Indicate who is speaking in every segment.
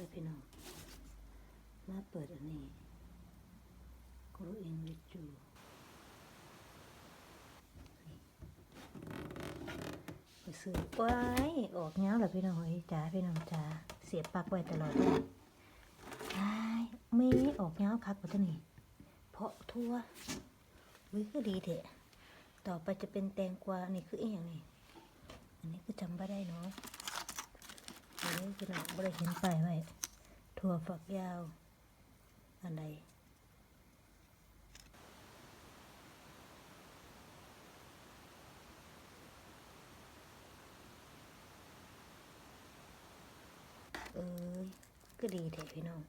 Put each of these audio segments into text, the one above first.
Speaker 1: ด้วยพี่น้อง มาเปิดอันนี้กรูอินวิจูไปซื้อไว้ออกเงาเหรอพี่น้องจ้าพี่น้องจ้าเสียบปลักไว้ตลอดเลยไอ้ายไม่ออกเงาคักกว่าตัวนี้เพาะทั่ววิก็ดีเถอะต่อไปจะเป็นแตงกวานนี้คืออีกอย่างนี้อันนี้ก็จำไม่ได้เนาะ อันนี้คือหนังบริเห็นไปไว้ถั่วฝักยาวอันใดเอ้ยก็ดีแท้พี่น้อง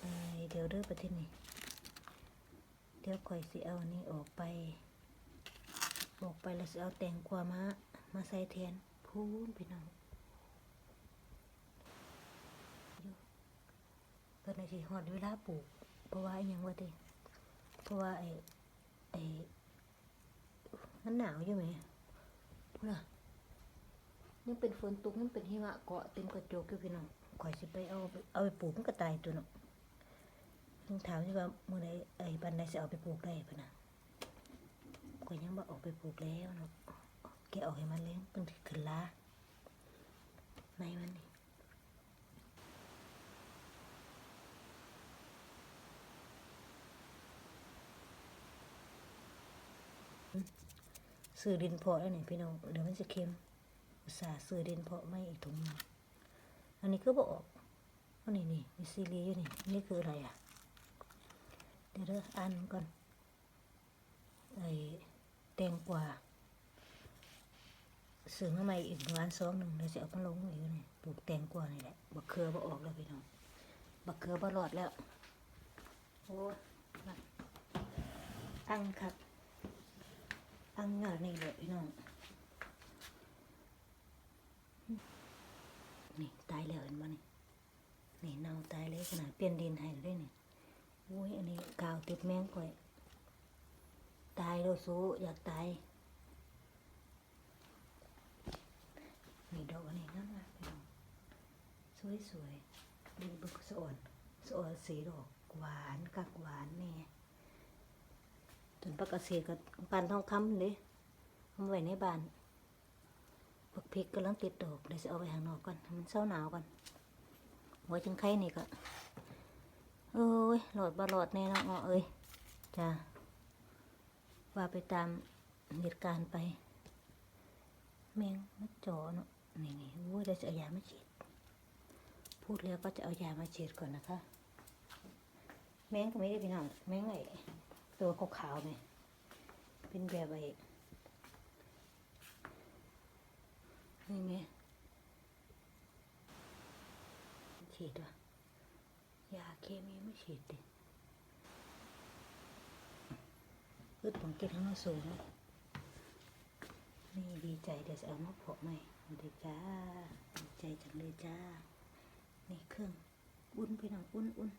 Speaker 1: เอเดี๋ยวเด้อประเทศนี้เดี๋ยวข่อยสิเอานนี้ออกไป ออกไปแล้วสิเอาแตงกวามามาใส่แทนพูนพี่น้องอยู่เพิ่นอาจ สิฮอดเวลาปลูก เพราะว่าอยังว่าติเพราะว่าไอ้ไอ้มันหนาวอยู่ไหมน่ะยังเป็นฝนตกยังเป็นหิมะเกาะเต็มกระจกอยู่พี่น้องข่อยสิไปเอาไปเอาไปปลูกมันก็ตายตัวเนาะยังถามอยู่ว่ามื้อใดไอ้บันไดสิเอาไปปลูกได้พุ่นน่ะก็ยังบ่ออกไปปลูกแล้วเนาะแกออกให้มันเลี้ยงเป็นขึ้นลาในมันนี่ ซื้อดินเพาะแล้วนี่พี่น้องเดี๋ยวมันจะเค็มอุตส่าห์ซื้อดินเพาะไม่อีกถุงนึงอันนี้ก็บอกอันนี้นี่มีซีรีส์อยู่นี่นี่คืออะไรอะเดี๋ยวเด้ออ่านก่อนไอ้แตงกวาซื้อมาใหม่อีกร้านสองหนึ่งเดี๋ยวจะเอามาลงอีกนี่ปลูกแตงกวานี่แหละบักเขือบ่ออกแล้วพี่น้องบักเขือบ่รอดแล้วโอ้ยมาอังครับ อังงานนี่เลยพี่น้องนี่ตายแล้วเห็นบ่นี่นี่เน่าตายเลยขนาดเปลี่ยนดินให้เลยนี่โอ้ยอันนี้กาวติดแมงก่อยตายเราสู้อยากตายมีดอกอันนี้นั่นนะพี่น้องสวยสวยดูบึกสะอ่อนสะอ่อนสีดอกหวานกักหวานแน่ จนปกเสกับปานทองคำเลยเอาไว้ในบ้านปักพริกกำลังติดดอกเดี๋ยวจะเอาไปข้างนอกก่อนมันเศร้าหนาวก่อนหัวจังไข่นี่ก็เอ้ยหลอดบาหลอดแน่นะอ้อเอ้ยจ้าว่าไปตามเหตุการณ์ไป แมงมาจ่อเนาะนี่นี่โอ้ยเดี๋ยวจะเอายามาฉีดพูดแล้วก็จะเอายามาฉีดก่อนนะคะ แมงก็ไม่ได้พี่น้องแมงไอ้ ตัวขาวๆเนี่ยเป็นแบบไอ้นี่แม่ฉีดวะยาเคมีไม่ฉีดดิพืชของกินของเราสูงนี่ดีใจเดี๋ยวจะเอามาเพาะใหม่ดีจ้าดีใจจังเลยจ้า นี่เครื่อง อุ่นพี่น้องอุ่นอุ่น